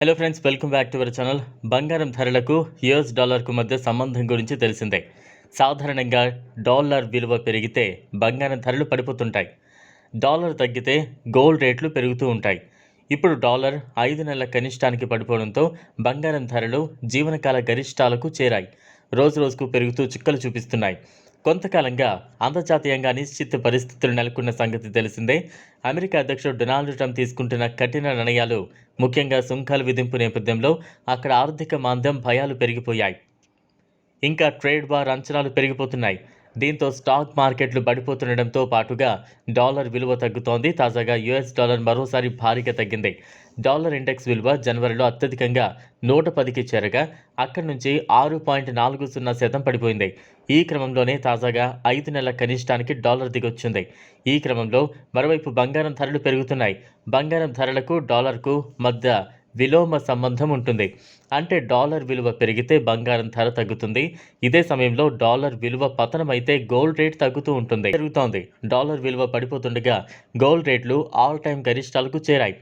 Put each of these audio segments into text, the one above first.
Hello friends welcome back to our channel బంగారం ధరలకు US డాలర్కు మధ్య సంబంధం గురించి తెలిసిందే. సాధారణంగా డాలర్ విలువ పెరిగితే బంగారం ధరలు పడిపోతుంటాయి. డాలర్ తగ్గితే గోల్డ్ రేట్లు పెరుగుతూ ఉంటాయి. ఇప్పుడు డాలర్ ఐదు నెలల కనిష్టానికి పడిపోవడంతో బంగారం ధరలు జీవనకాల గరిష్టాలకు చేరాయి. రోజు రోజుకు పెరుగుతూ చుక్కలు చూపిస్తున్నాయి. కొంతకాలంగా అంతర్జాతీయంగా అనిశ్చిత పరిస్థితులు నెలకొన్న సంగతి తెలిసిందే. అమెరికా అధ్యక్షుడు డొనాల్డ్ ట్రంప్ తీసుకుంటున్న కఠిన నిర్ణయాలు ముఖ్యంగా సుంకాలు విధింపు నేపథ్యంలో అక్కడ ఆర్థిక మాంద్యం భయాలు పెరిగిపోయాయి. ఇంకా ట్రేడ్ వార్ అంచనాలు పెరిగిపోతున్నాయి. దీంతో స్టాక్ మార్కెట్లు పడిపోతుండటంతో పాటుగా డాలర్ విలువ తగ్గుతోంది. తాజాగా యుఎస్ డాలర్ మరోసారి భారీగా తగ్గింది. డాలర్ ఇండెక్స్ విలువ జనవరిలో అత్యధికంగా నూట పదికి చేరగా అక్కడి నుంచి ఆరు పాయింట్ నాలుగు సున్నా శాతం పడిపోయింది. ఈ క్రమంలోనే తాజాగా ఐదు నెలల కనిష్టానికి డాలర్ దిగొచ్చింది. ఈ క్రమంలో మరోవైపు బంగారం ధరలు పెరుగుతున్నాయి. బంగారం ధరలకు డాలర్కు మధ్య విలోమ సంబంధం ఉంటుంది. అంటే డాలర్ విలువ పెరిగితే బంగారం ధర తగ్గుతుంది. ఇదే సమయంలో డాలర్ విలువ పతనమైతే గోల్డ్ రేట్ తగ్గుతూ ఉంటుంది. పెరుగుతోంది. డాలర్ విలువ పడిపోతుండగా గోల్డ్ రేట్లు ఆల్ టైం గరిష్టాలకు చేరాయి.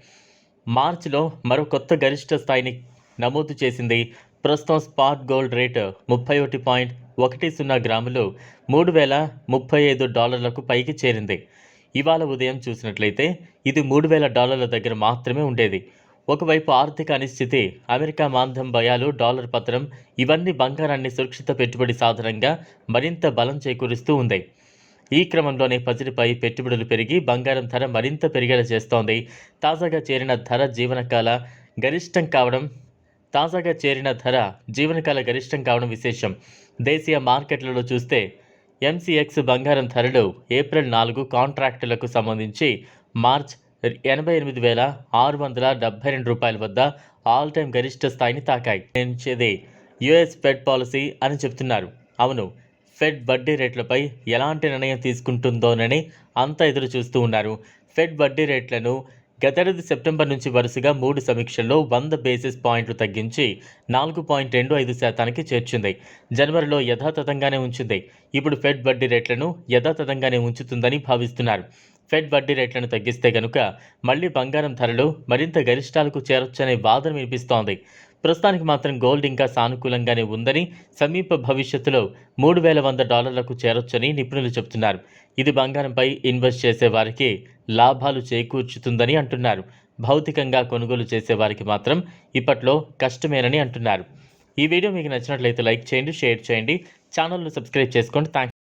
మార్చిలో మరో కొత్త గరిష్ట స్థాయిని నమోదు చేసింది ప్రస్తుతం స్పాట్ గోల్డ్ రేటు ముప్పై ఒకటి పాయింట్ ఒకటి సున్నా గ్రాములు మూడు వేల ముప్పై ఐదు డాలర్లకు పైకి చేరింది. ఇవాళ ఉదయం చూసినట్లయితే ఇది మూడు వేల డాలర్ల దగ్గర మాత్రమే ఉండేది. ఒకవైపు ఆర్థిక అనిశ్చితి అమెరికా మాంద్యం భయాలు డాలర్ పత్రం ఇవన్నీ బంగారాన్ని సురక్షిత పెట్టుబడి సాధనంగా మరింత బలం చేకూరుస్తూ ఉంది. ఈ క్రమంలోనే పసిడిపై పెట్టుబడులు పెరిగి బంగారం ధర మరింత పెరిగేలా చేస్తోంది. తాజాగా చేరిన ధర జీవనకాల గరిష్టం కావడం తాజాగా చేరిన ధర జీవనకాల గరిష్టం కావడం విశేషం. దేశీయ మార్కెట్లలో చూస్తే ఎంసీఎక్స్ బంగారం ధరలు ఏప్రిల్ నాలుగు కాంట్రాక్టులకు సంబంధించి మార్చ్ ఎనభై ఎనిమిది వేల ఆరు వందల డెబ్బై రెండు రూపాయల వద్ద ఆల్ టైమ్ గరిష్ట స్థాయిని తాకాయి. పెంచేదే యుఎస్ ఫెడ్ పాలసీ అని చెప్తున్నారు అవును ఫెడ్ వడ్డీ రేట్లపై ఎలాంటి నిర్ణయం తీసుకుంటుందోనని అంతా ఎదురు చూస్తూ ఉన్నారు. ఫెడ్ వడ్డీ రేట్లను గతేడాది సెప్టెంబర్ నుంచి వరుసగా మూడు సమీక్షల్లో వంద బేసిస్ పాయింట్లు తగ్గించి నాలుగు పాయింట్ రెండు ఐదు శాతానికి చేర్చింది. జనవరిలో యథాతథంగానే ఉంచింది. ఇప్పుడు ఫెడ్ వడ్డీ రేట్లను యథాతథంగానే ఉంచుతుందని భావిస్తున్నారు. ఫెడ్ వడ్డీ రేట్లను తగ్గిస్తే గనుక మళ్ళీ బంగారం ధరలు మరింత గరిష్టాలకు చేరొచ్చనే వాదన వినిపిస్తోంది. ప్రస్తుతానికి మాత్రం గోల్డ్ ఇంకా సానుకూలంగానే ఉందని సమీప భవిష్యత్తులో మూడు వేల వంద డాలర్లకు చేరొచ్చని నిపుణులు చెబుతున్నారు. ఇది బంగారంపై ఇన్వెస్ట్ చేసే వారికి లాభాలు చేకూర్చుతుందని అంటున్నారు. భౌతికంగా కొనుగోలు చేసే వారికి మాత్రం ఇప్పట్లో కష్టమేనని అంటున్నారు. ఈ వీడియో మీకు నచ్చినట్లయితే లైక్ చేయండి షేర్ చేయండి. ఛానల్ను సబ్స్క్రైబ్ చేసుకోండి. థ్యాంక్